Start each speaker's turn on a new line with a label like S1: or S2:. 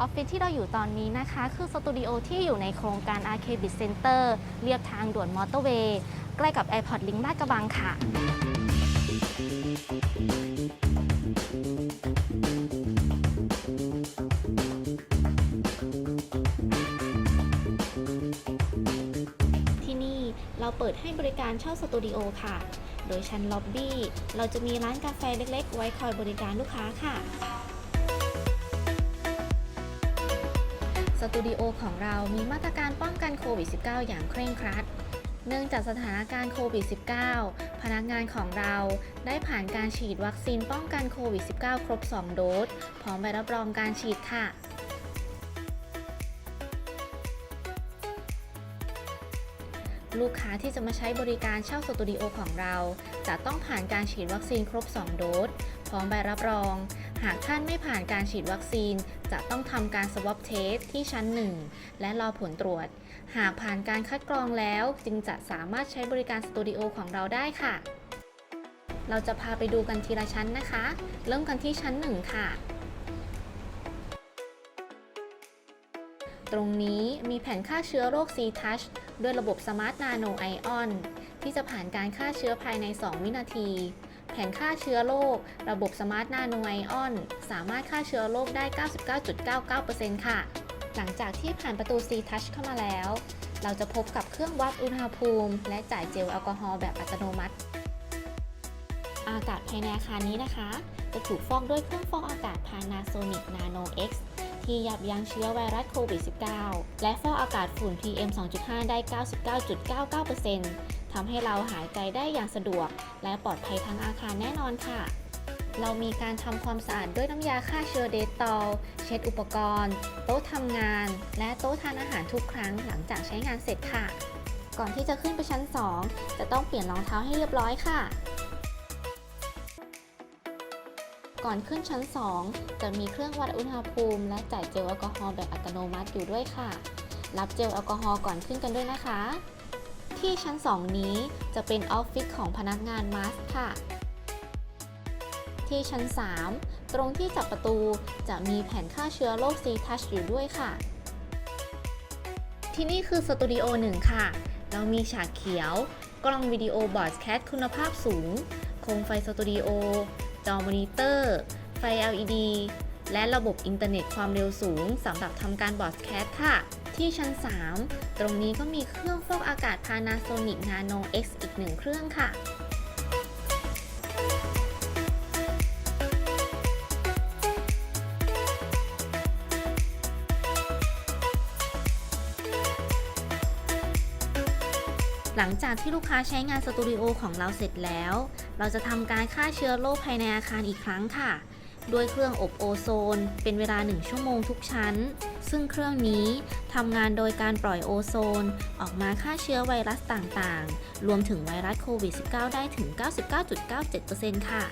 S1: ออฟฟิศที่เราอยู่ตอนนี้นะคะ คือสตูดิโอที่อยู่ในโครงการ Arcade Center เรียบทางด่วนมอเตอร์เวย์ใกล้กับ Airport Link ลาดกระบังค่ะ ที่นี่เราเปิดให้บริการเช่าสตูดิโอค่ะ โดยชั้นล็อบบี้ เราจะมีร้านกาแฟเล็กๆ ไว้คอยบริการลูกค้าค่ะ สตูดิโอของเรามีมาตรการป้องกันโควิด -19 อย่างเคร่งครัด เนื่องจากสถานการณ์โควิด -19 พนักงานของเราได้ผ่านการฉีดวัคซีนป้องกันโควิด -19 ครบ 2 โดส พร้อมใบรับรองการฉีดค่ะลูกค้าที่จะมาใช้บริการเช่าสตูดิโอของเรา จะต้องผ่านการฉีดวัคซีนครบ 2 โดส พร้อมใบรับรอง หากท่านไม่ผ่านการฉีดวัคซีน จะต้องทำการ swab test ที่ชั้น 1 และรอผลตรวจ หากผ่านการคัดกรองแล้วจึงจะสามารถใช้บริการสตูดิโอของเราได้ค่ะ เราจะพาไปดูกันทีละชั้นนะคะ เริ่มกันที่ชั้น 1 ค่ะ ตรงนี้มีแผ่นฆ่าเชื้อโรค C-Touch ด้วยระบบ Smart Nano Ion ที่จะผ่านการฆ่าเชื้อภายใน 2 วินาที แผ่นฆ่าเชื้อโรคระบบ Smart Nano Ion สามารถฆ่าเชื้อโรคได้ 99.99%ค่ะ หลังจากที่ผ่านประตู C-Touch เข้ามาแล้ว เราจะพบกับเครื่องวัดอุณหภูมิ และจ่ายเจลแอลกอฮอล์แบบอัตโนมัติ อากาศภายในอาคารนี้นะคะ จะถูกฟอกด้วยเครื่องฟอกอากาศ Panasonic Nano X ที่ยับยั้งเชื้อไวรัสโควิด -19 และฟอกอากาศฝุ่น PM 2.5 ได้ 99.99%ทำให้เราหายใจได้อย่างสะดวก และปลอดภัยทั้งอาคารแน่นอนค่ะ เรามีการทำความสะอาดด้วยน้ำยาฆ่าเชื้อเดตอลเช็ดอุปกรณ์ โต๊ะทำงาน และโต๊ะทานอาหารทุกครั้งหลังจากใช้งานเสร็จค่ะ ก่อนที่จะขึ้นไปชั้น 2 จะต้องเปลี่ยนรองเท้าให้เรียบร้อยค่ะก่อนขึ้นชั้น 2 จะมีเครื่องวัดอุณหภูมิ และจ่ายเจลแอลกอฮอล์แบบอัตโนมัติอยู่ด้วยค่ะ รับเจลแอลกอฮอล์ก่อนขึ้นกันด้วยนะคะ ที่ชั้น 2 นี้จะเป็นออฟฟิศของพนักงานมาสค่ะ ที่ชั้น 3 ตรงที่จับประตูจะมีแผ่นฆ่าเชื้อโรค C-Touch อยู่ด้วยค่ะ ที่นี่คือสตูดิโอ1ค่ะ เรามีฉากเขียว กล้องวิดีโอบอร์ดแคสคุณภาพสูง โคมไฟสตูดิโอ จอมอนิเตอร์ ไฟ LED และระบบอินเทอร์เน็ตความเร็วสูงสำหรับทำการบอร์ดแคสค่ะ ที่ชั้น 3 ตรงนี้ก็มีเครื่องฟอกอากาศ Panasonic Nano X อีกหนึ่งเครื่องค่ะหลังจากที่ลูกค้าใช้งานสตูดิโอของเราเสร็จแล้ว เราจะทำการฆ่าเชื้อโรคภายในอาคารอีกครั้งค่ะ ด้วยเครื่องอบโอโซน เป็นเวลา 1 ชั่วโมงทุกชั้น ซึ่งเครื่องนี้ทำงานโดยการปล่อยโอโซน ออกมาฆ่าเชื้อไวรัสต่างๆ รวมถึงไวรัสโควิด -19 ได้ถึง 99.97%ค่ะ